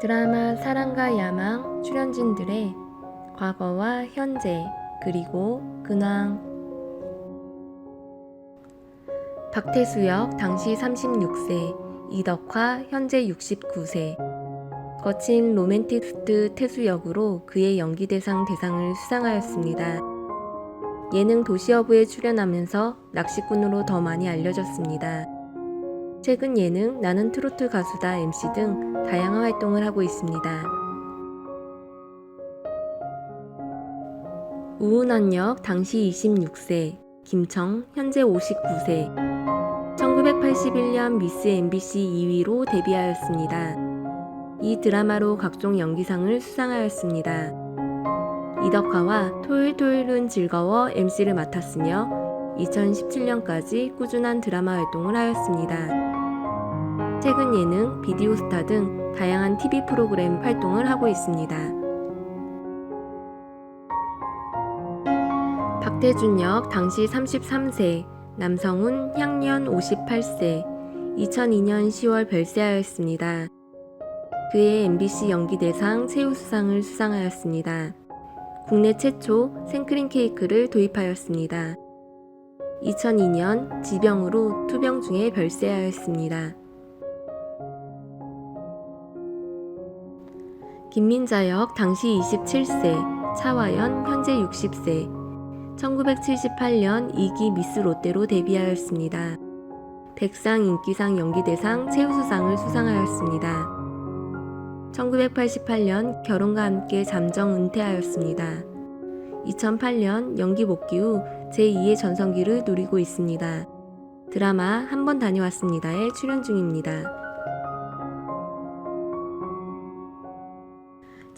드라마 사랑과 야망 출연진들의 과거와 현재 그리고 근황 박태수역 당시 36세 이덕화 현재 69세 거친 로맨티스트 태수 역으로 그의 연기 대상 대상을 수상하였습니다. 예능 도시어부에 출연하면서 낚시꾼으로 더 많이 알려졌습니다. 최근 예능 나는 트로트 가수다 MC 등 다양한 활동을 하고 있습니다. 우은환역 당시 26세, 김청 현재 59세, 1981년 미스 MBC 2위로 데뷔하였습니다. 이 드라마로 각종 연기상을 수상하였습니다. 이덕화와 토요일 토요일은 즐거워 MC를 맡았으며 2017년까지 꾸준한 드라마 활동을 하였습니다. 최근 예능, 비디오 스타 등 다양한 TV 프로그램 활동을 하고 있습니다. 박태준 역 당시 33세, 남성훈 향년 58세, 2002년 10월 별세하였습니다. 그의 MBC 연기대상 최우수상을 수상하였습니다. 국내 최초 생크림 케이크를 도입하였습니다. 2002년 지병으로 투병 중에 별세하였습니다. 김민자역 당시 27세, 차화연 현재 60세, 1978년 2기 미스 롯데로 데뷔하였습니다. 백상 인기상 연기대상 최우수상을 수상하였습니다. 1988년 결혼과 함께 잠정 은퇴하였습니다. 2008년 연기 복귀 후 제2의 전성기를 누리고 있습니다. 드라마 한 번 다녀왔습니다에 출연 중입니다.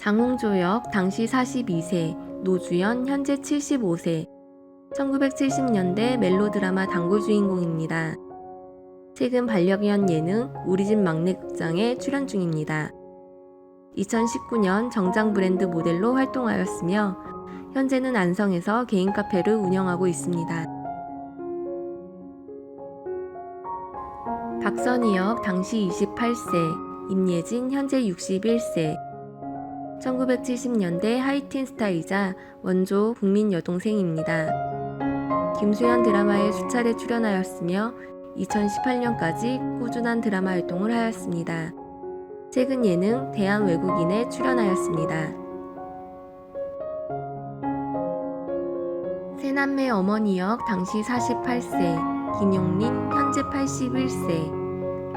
장홍조역 당시 42세, 노주연 현재 75세, 1970년대 멜로드라마 단골 주인공입니다. 최근 반려견 예능 우리 집 막내 극장에 출연 중입니다. 2019년 정장 브랜드 모델로 활동하였으며 현재는 안성에서 개인 카페를 운영하고 있습니다. 박선희역 당시 28세, 임예진 현재 61세, 1970년대 하이틴 스타이자 원조 국민 여동생입니다. 김수현 드라마에 수차례 출연하였으며 2018년까지 꾸준한 드라마 활동을 하였습니다. 최근 예능 대한 외국인에 출연하였습니다. 새남매 어머니 역 당시 48세, 김용린 현재 81세,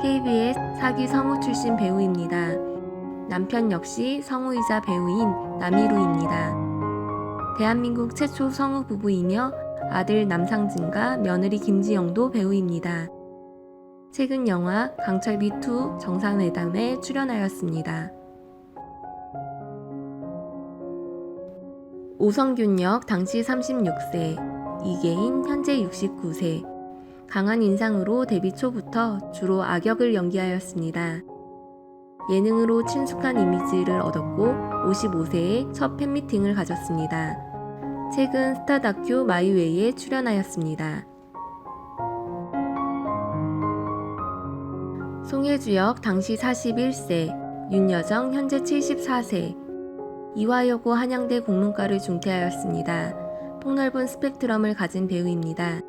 KBS 사기 성우 출신 배우입니다. 남편 역시 성우이자 배우인 남희루입니다. 대한민국 최초 성우 부부이며 아들 남상진과 며느리 김지영도 배우입니다. 최근 영화 강철비2 정상회담에 출연하였습니다. 오성균 역 당시 36세, 이계인 현재 69세, 강한 인상으로 데뷔 초부터 주로 악역을 연기하였습니다. 예능으로 친숙한 이미지를 얻었고 55세에 첫 팬미팅을 가졌습니다. 최근 스타 다큐 마이웨이에 출연하였습니다. 송혜주역 당시 41세, 윤여정 현재 74세, 이화여고 한양대 국문과를 중퇴하였습니다. 폭넓은 스펙트럼을 가진 배우입니다.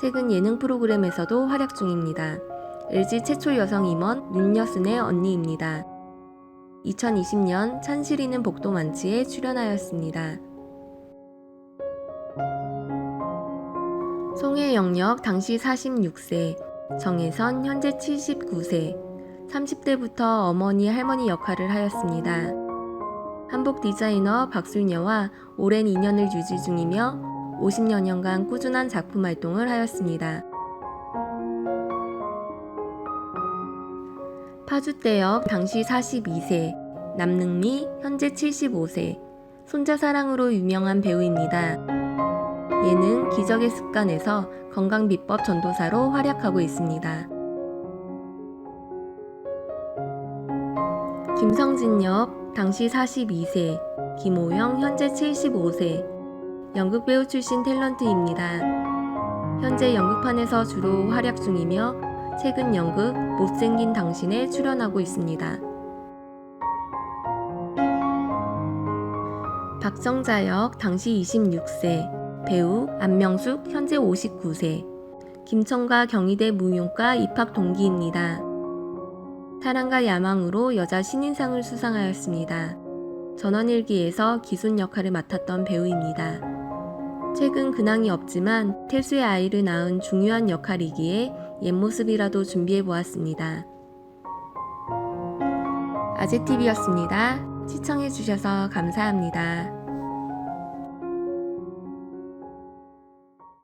최근 예능 프로그램에서도 활약 중입니다. LG 최초 여성 임원 윤여순의 언니입니다. 2020년 찬실이는 복도 만치에 출연하였습니다. 송혜 영역 당시 46세, 정혜선 현재 79세, 30대부터 어머니 할머니 역할을 하였습니다. 한복 디자이너 박술녀와 오랜 인연을 유지 중이며 50여 년간 꾸준한 작품 활동을 하였습니다. 파주대역 당시 42세, 남능미 현재 75세, 손자 사랑으로 유명한 배우입니다. 예능 기적의 습관에서 건강 비법 전도사로 활약하고 있습니다. 김성진 역 당시 42세, 김호영 현재 75세, 연극 배우 출신 탤런트입니다. 현재 연극판에서 주로 활약 중이며 최근 연극 못생긴 당신에 출연하고 있습니다. 박정자 역 당시 26세, 배우 안명숙 현재 59세, 김천과 경희대 무용과 입학 동기입니다. 사랑과 야망으로 여자 신인상을 수상하였습니다. 전원일기에서 기순 역할을 맡았던 배우입니다. 최근 근황이 없지만 태수의 아이를 낳은 중요한 역할이기에 옛모습이라도 준비해 보았습니다. 아재TV였습니다. 시청해주셔서 감사합니다.